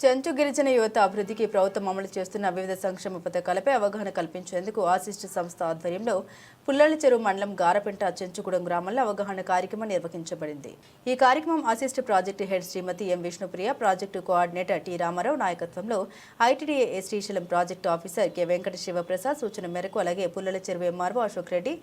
చెంచు గిరిజన యువత అభివృద్ధికి ప్రభుత్వం అమలు చేస్తున్న వివిధ సంక్షేమ పథకాలపై అవగాహన కల్పించేందుకు ఆశిష్ట సంస్థ ఆధ్వర్యంలో పుల్లల చెరువు మండలం గారపెంట చెంచుగూడెం గ్రామంలో అవగాహన కార్యక్రమం నిర్వహించబడింది. ఈ కార్యక్రమం ఆశిష్ట project head Srimati M Vishnupriya project coordinator T Ramarao నాయకత్వంలో ITDA Srisailam project officer K Venkata Sivaprasad సూచన మేరకు అలాగే పుల్లల చెరువు ఎంఆర్ఓ అశోక్ రెడ్డి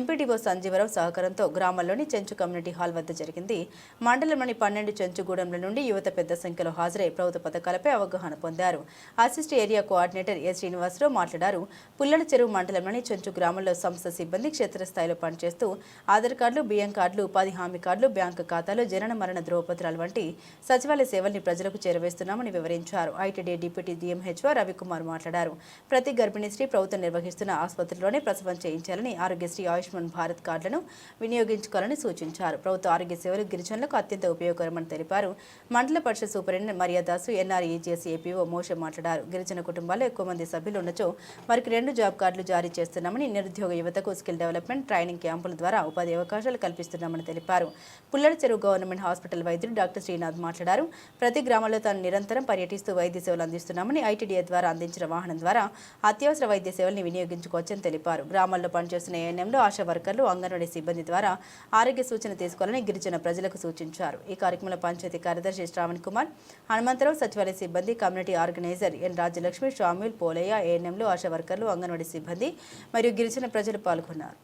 ఎంపీడీఓ సంజీవరావు సహకారంతో గ్రామంలోని చెంచు కమ్యూనిటీ హాల్ వద్ద జరిగింది. మండలంలోని పన్నెండు చెంచుగూడెంల నుండి యువత పెద్ద సంఖ్యలో హాజరై ప్రభుత్వ పథకాలపై అవగాహన పొందారు. Assist area coordinator S Srinivasarao మాట్లాడారు. పుల్లల చెరువు మండలంలోని చెంచు గ్రామంలో సంస్థ సిబ్బంది క్షేత్రస్థాయిలో పనిచేస్తూ ఆధార్ కార్డులు బియ్యం కార్డులు ఉపాధి హామీ కార్డులు బ్యాంకు ఖాతాలు జనన మరణ ధ్రువపత్రాలు వంటి సచివాలయ సేవల్ని ప్రజలకు చేరవేస్తున్నామని వివరించారు. ఐటీడీ డిప్యూటీ డిఎంహెచ్ఓ రవికుమార్ మాట్లాడారు. ప్రతి గర్భిణీ స్త్రీ ప్రభుత్వం నిర్వహిస్తున్న ఆసుపత్రిలోనే ప్రసవం చేయించాలని ఆరోగ్యశ్రీ ఆయుష్మాన్ భారత్ కార్డులను వినియోగించుకోవాలని సూచించారు. ప్రభుత్వ ఆరోగ్య సేవలు గిరిజనులకు అత్యంత ఉపయోగకరమని తెలిపారు. Mandal Parishad superintendent Mariyadasu NREGS APO Moshe మాట్లాడారు. గిరిజన కుటుంబాల్లో ఎక్కువ మంది సభ్యులు ఉండొచ్చు. వారికి రెండు జాబ్ కార్డులు జారీ చేస్తున్నామని నిరుద్యోగ యువతకు స్కిల్ డెవలప్మెంట్ ట్రైనింగ్ క్యాంపుల ద్వారా ఉపాధి అవకాశాలు కల్పిస్తున్నామని తెలిపారు. పుల్లడి చెరువు గవర్నమెంట్ హాస్పిటల్ వైద్యుడు డాక్టర్ శ్రీనాథ్ మాట్లాడారు. ప్రతి గ్రామంలో తాను నిరంతరం పర్యటిస్తూ వైద్య సేవలు అందిస్తున్నామని ఐటీడీఏ ద్వారా అందించిన వాహనం ద్వారా అత్యవసర వైద్య సేవల్ని వినియోగించుకోవచ్చని తెలిపారు. గ్రామాల్లో పనిచేస్తున్న ఏఎన్ఎంలో ఆశా వర్కర్లు అంగన్వాడీ సిబ్బంది ద్వారా ఆరోగ్య సూచన తీసుకోవాలని గిరిజన ప్రజలకు సూచించారు. ఈ కార్యక్రమంలో పంచాయతీ కార్యదర్శి శ్రావణ్ కుమార్ హనుమంతరావు సచివాలయ సిబ్బంది community organiser N Rajyalakshmi Samuel Polayya ఏఎన్ఎంలు ఆశా వర్కర్లు అంగన్వాడీ సిబ్బంది మరియు గిరిజన ప్రజలు పాల్గొన్నారు.